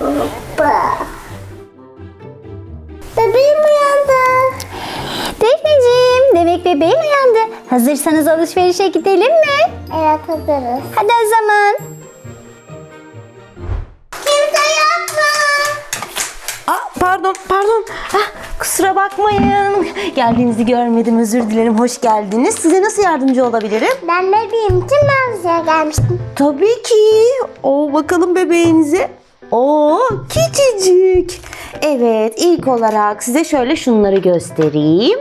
Hoppa. Bebeğim uyandı. Defneciğim, demek bebeğin uyandı. Hazırsanız alışverişe gidelim mi? Evet hazırız. Hadi o zaman. Kimse yok mu? Aa, pardon, pardon. Ah, kusura bakmayın. Geldiğinizi görmedim, özür dilerim. Hoş geldiniz. Size nasıl yardımcı olabilirim? Ben bebeğim için mağazaya gelmiştim. Tabii ki. O bakalım bebeğinize. Oo, küçücük. Evet, ilk olarak size şöyle şunları göstereyim.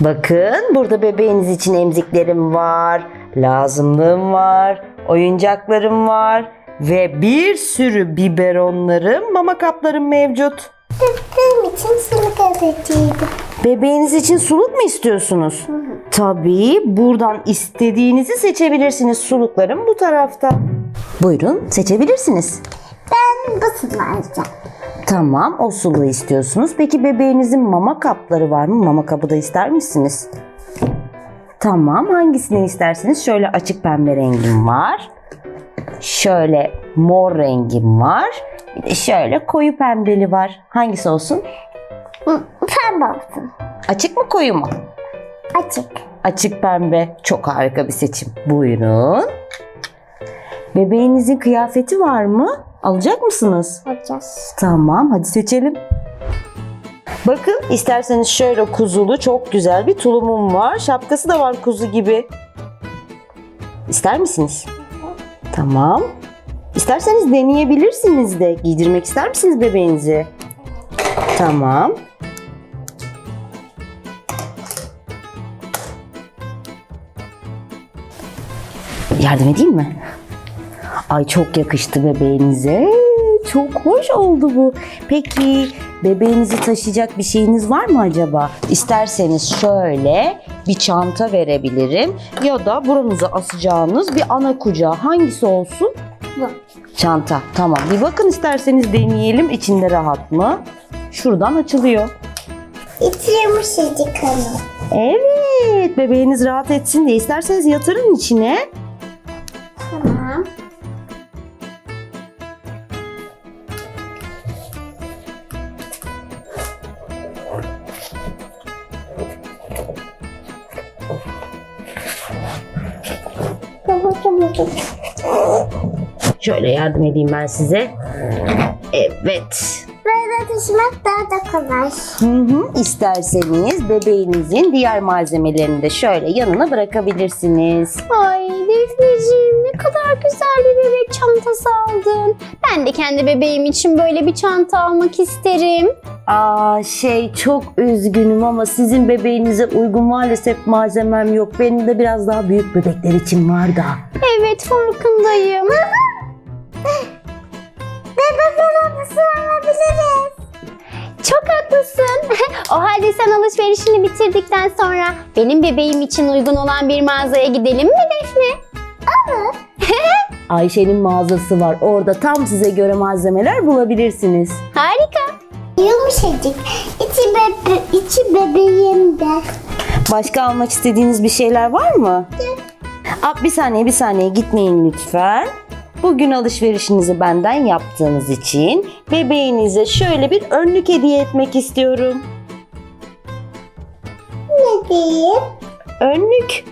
Bakın, burada bebeğiniz için emziklerim var, lazımlığım var, oyuncaklarım var ve bir sürü biberonlarım, mama kaplarım mevcut. Bebeğim için sulu gazeteydi. Bebeğiniz için suluk mu istiyorsunuz? Tabii buradan istediğinizi seçebilirsiniz. Suluklarım bu tarafta. Buyurun seçebilirsiniz. Ben bu sulu alacağım. Tamam o suluğu istiyorsunuz. Peki bebeğinizin mama kapları var mı? Mama kabı da ister misiniz? Tamam hangisini isterseniz şöyle açık pembe rengim var. Şöyle mor rengim var. Şöyle koyu pembeli var. Hangisi olsun? Pembe olsun. Açık mı koyu mu? Açık. Açık pembe. Çok harika bir seçim. Buyurun. Bebeğinizin kıyafeti var mı? Alacak mısınız? Alacağız. Tamam, hadi seçelim. Bakın, isterseniz şöyle kuzulu çok güzel bir tulumum var. Şapkası da var kuzu gibi. İster misiniz? Tamam. İsterseniz deneyebilirsiniz de. Giydirmek ister misiniz bebeğinizi? Tamam. Yardım edeyim mi? Ay çok yakıştı bebeğinize. Çok hoş oldu bu. Peki bebeğinizi taşıyacak bir şeyiniz var mı acaba? İsterseniz şöyle bir çanta verebilirim. Ya da buranıza asacağınız bir ana kucağı. Hangisi olsun? Bu. Çanta. Tamam. Bir bakın isterseniz deneyelim. İçinde rahat mı? Şuradan açılıyor. İçi yumuşacık ama. Evet. Bebeğiniz rahat etsin diye isterseniz yatırın içine. Tamam. Şöyle yardım edeyim ben size. Evet. Böyle taşımak daha da kolay. Hı hı. İsterseniz bebeğinizin diğer malzemelerini de şöyle yanına bırakabilirsiniz. Ay Defneciğim ne kadar güzel bir bebek çantası aldın. Ben de kendi bebeğim için böyle bir çanta almak isterim. Aa şey çok üzgünüm ama sizin bebeğinize uygun maalesef malzemem yok. Benim de biraz daha büyük bebekler için var da. Evet farkındayım. Bebek arabası alabiliriz. Çok haklısın. o halde sen alışverişini bitirdikten sonra benim bebeğim için uygun olan bir mağazaya gidelim mi Defne? Ayşe'nin mağazası var. Orada tam size göre malzemeler bulabilirsiniz. Harika. Yumuşacık. İçi, bebe içi bebeğim de. Başka almak istediğiniz bir şeyler var mı? Aa, bir saniye bir saniye gitmeyin lütfen. Bugün alışverişinizi benden yaptığınız için bebeğinize şöyle bir önlük hediye etmek istiyorum. Ne diyeyim? Önlük.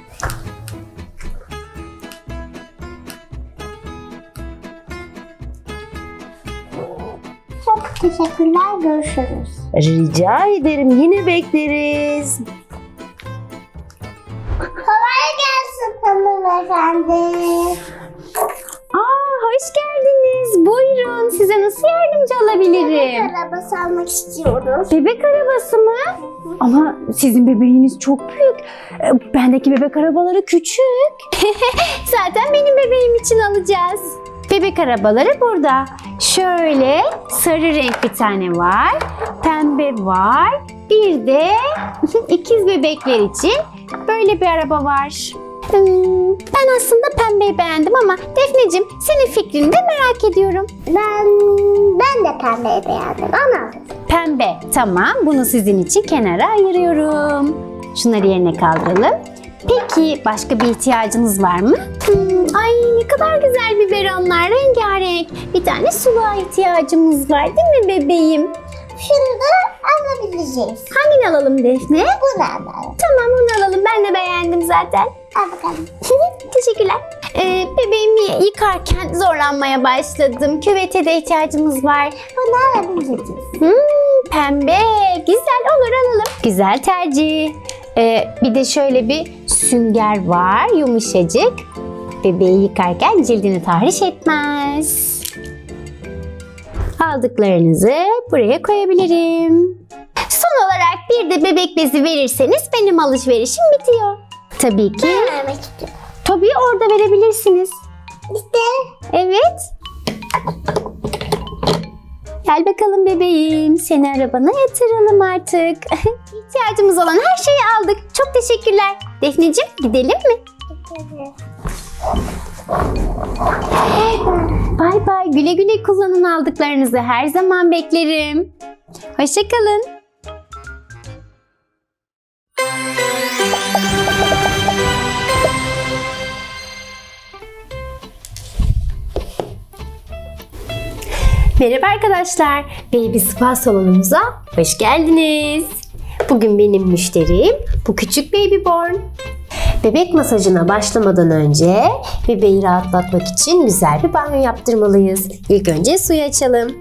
Çok teşekkürler. Görüşürüz. Rica ederim yine bekleriz. Kolay gelsin hanımefendi. Hoş geldiniz. Buyurun size nasıl yardımcı olabilirim? Arabası almak istiyoruz. Bebek arabası mı? Ama sizin bebeğiniz çok büyük. Ee, Bendeki bebek arabaları küçük. Zaten benim bebeğim için alacağız. Bebek arabaları burada. Şöyle sarı renk bir tane var. Pembe var. Bir de ikiz bebekler için böyle bir araba var. Hmm, Ben aslında pembeyi beğendim ama Defneciğim senin fikrini de merak ediyorum. Ben ben de pembeyi beğendim ama Pembe. Tamam. Bunu sizin için kenara ayırıyorum. Şunları yerine kaldıralım. Peki başka bir ihtiyacınız var mı? Hmm, ay ne kadar güzel biberonlar rengarenk. Bir tane suluğa ihtiyacımız var değil mi bebeğim? Şunu da alabileceğiz. Hangini alalım Defne? Bunu alalım. Tamam onu alalım. Ben de beğendim zaten. Al bakalım. Teşekkürler. Ee, bebeğimi yıkarken zorlanmaya başladım. Küvete de ihtiyacımız var. Bunu alabileceğiz. Hmm, pembe. Güzel olur alalım. Güzel tercih. Ee, bir de şöyle bir sünger var. Yumuşacık. Bebeği yıkarken cildini tahriş etmez. Aldıklarınızı buraya koyabilirim. Son olarak bir de bebek bezi verirseniz benim alışverişim bitiyor. Tabii ki. Ben vermek istiyorum. Tabii orada verebilirsiniz. İşte. Evet. Gel bakalım bebeğim. Seni arabana yatıralım artık. İhtiyacımız olan her şeyi aldık. Çok teşekkürler. Defneciğim gidelim mi? Bay bay. Güle güle kullanın aldıklarınızı. Her zaman beklerim. Hoşçakalın. Merhaba arkadaşlar. Baby Spa salonumuza hoş geldiniz. Bugün benim müşterim bu küçük babyborn. Bebek masajına başlamadan önce bebeği rahatlatmak için güzel bir banyo yaptırmalıyız. İlk önce suyu açalım.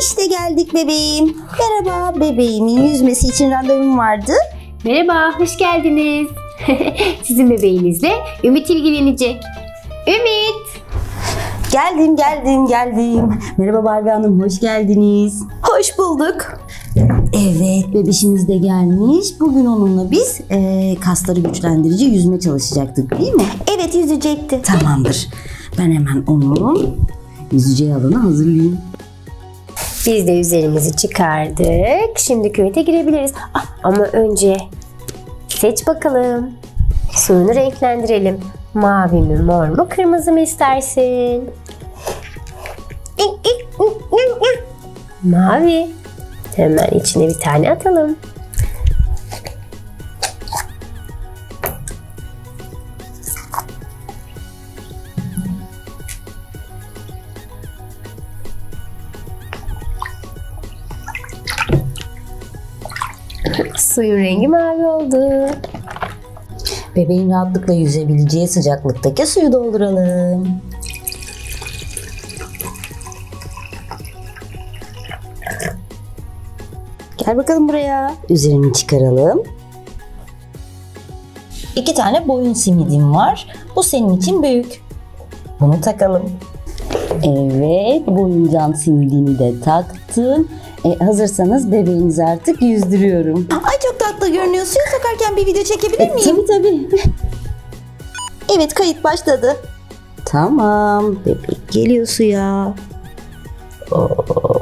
İşte geldik bebeğim. Merhaba bebeğimin yüzmesi için randevum vardı. Merhaba, hoş geldiniz. Sizin bebeğinizle Ümit ilgilenecek. Ümit! Geldim geldim geldim. Merhaba Barbie Hanım hoş geldiniz. Hoş bulduk. Evet bebişimiz de gelmiş. Bugün onunla biz eee, kasları güçlendirici yüzme çalışacaktık değil mi? Evet yüzecekti. Tamamdır. Ben hemen onun yüzeceği alanı hazırlayayım. Biz de üzerimizi çıkardık. Şimdi küvete girebiliriz. Ah, ama önce seç bakalım. Suyunu renklendirelim. Mavi mi, mor mu, kırmızı mı istersin? Mavi. Hemen içine bir tane atalım. Suyun rengi mavi oldu. Bebeğin rahatlıkla yüzebileceği sıcaklıktaki suyu dolduralım. Gel bakalım buraya. Üzerini çıkaralım. İki tane boyun simidim var. Bu senin için büyük. Bunu takalım. Evet, boyuncan simidini de taktım. E, hazırsanız bebeğinizi artık yüzdürüyorum. Ay çok tatlı görünüyor. Suya sokarken bir video çekebilir miyim? Tabii tabii. Evet kayıt başladı. Tamam. Bebek geliyor suya. Hop.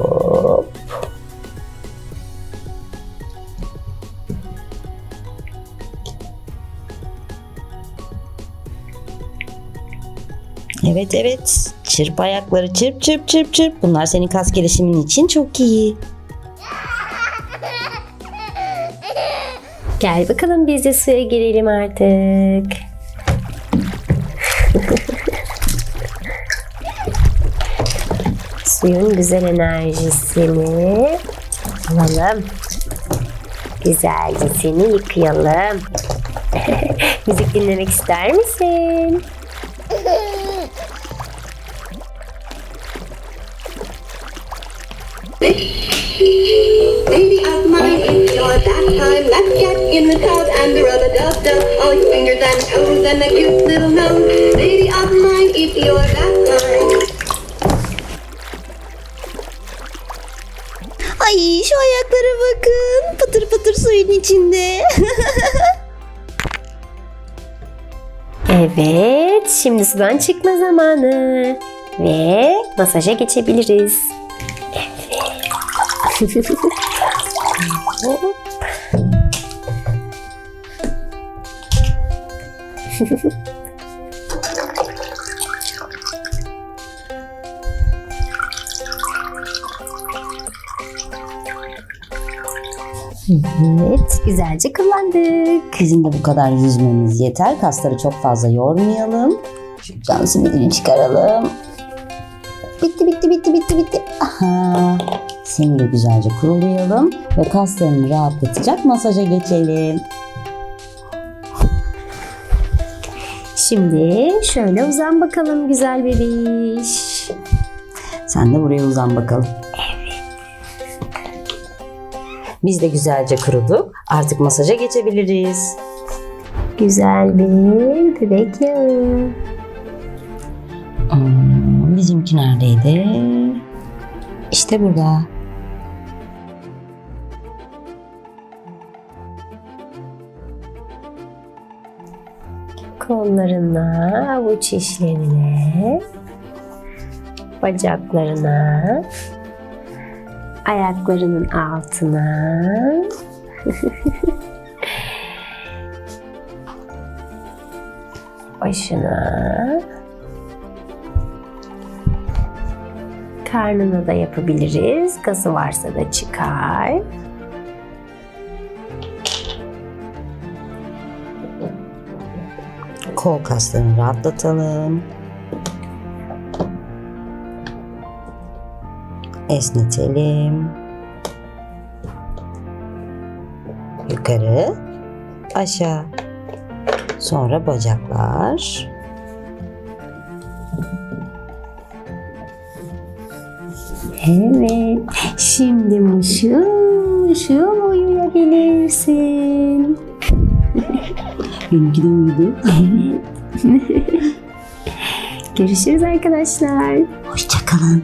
Evet evet. Çırp ayakları çırp çırp çırp çırp. Bunlar senin kas gelişimin için çok iyi. Gel bakalım biz de suya girelim artık. Suyun güzel enerjisini alalım. Güzelce seni yıkayalım. Müzik dinlemek ister misin? Baby of mine, it's your bath time. Let's get in the tub and rub a dub dub. All your fingers and toes and a cute little nose. Baby of mine, it's your bath time. Ay şu ayaklara bakın. Pıtır pıtır suyun içinde. Evet, şimdi sudan çıkma zamanı. Ve masaja geçebiliriz. Evet. Hop. Evet, güzelce kullandık. Şimdi bu kadar yüzmemiz yeter. Kasları çok fazla yormayalım. Şu can simidini çıkaralım. Bitti, bitti, bitti, bitti, bitti. Aha. Seni de güzelce kurulayalım ve kaslarını rahatlatacak masaja geçelim. Şimdi şöyle uzan bakalım güzel bebiş. Sen de buraya uzan bakalım. Biz de güzelce kuruduk. Artık masaja geçebiliriz. Güzel bir bebek yağı. Hmm, bizimki neredeydi? İşte burada. Kollarına, avuç içlerine, bacaklarına, ayaklarının altına. Başına. Karnına da yapabiliriz. Gazı varsa da çıkar. Kol kaslarını rahatlatalım. Esnetelim. Yukarı, aşağı. Sonra bacaklar. Evet. Şimdi mışıl mışıl uyuyabilirsin. Benimki de uyudu. Görüşürüz arkadaşlar. Hoşçakalın.